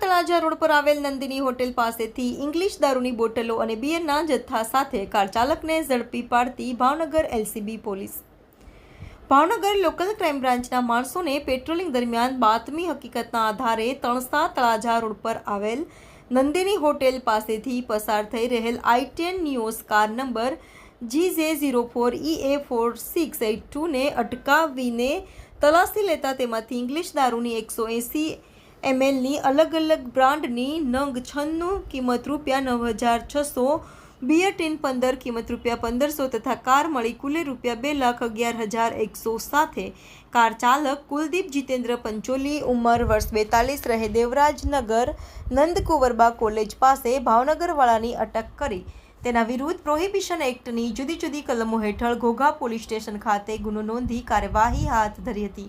Talaja road પર આવેલ Nandini hotel પાસેથી ઇંગ્લિશ દારૂની બોટલો અને બિયરના જથ્થા સાથે કાર ચાલકને ઝડપી પાડતી Bhavnagar LCB police. Bhavnagar local crime બ્રાન્ચના માણસોને પેટ્રોલિંગ દરમિયાન બાતમી હકીકતના આધારે તણસા તળાજા રોડ પર આવેલ નંદિની હોટેલ પાસેથી પસાર થઈ રહેલ i ten Nios car number G J zero four E A four six eight ટુને અટકાવીને તલાશી લેતા તેમાંથી ઇંગ્લિશ દારૂની એકસો એંસી એમએલની અલગ અલગ બ્રાન્ડની નંગ છન્નું કિંમત રૂપિયા નવ હજાર છસો બિયર ટીન પંદર કિંમત રૂપિયા પંદરસો તથા કાર મળી કુલે રૂપિયા બે લાખ અગિયાર હજાર એકસો સાથે. કાર ચાલક કુલદીપ જીતેન્દ્ર પંચોલી, ઉંમર વર્ષ બેતાલીસ, રહે દેવરાજનગર, નંદકુંવરબા કોલેજ પાસે ભાવનગરવાળાની અટક કરી. તેના વિરુદ્ધ પ્રોહિબિશન એક્ટની જુદી જુદી કલમો હેઠળ ઘોઘા પોલીસ સ્ટેશન ખાતે ગુનો નોંધી કાર્યવાહી હાથ ધરી હતી.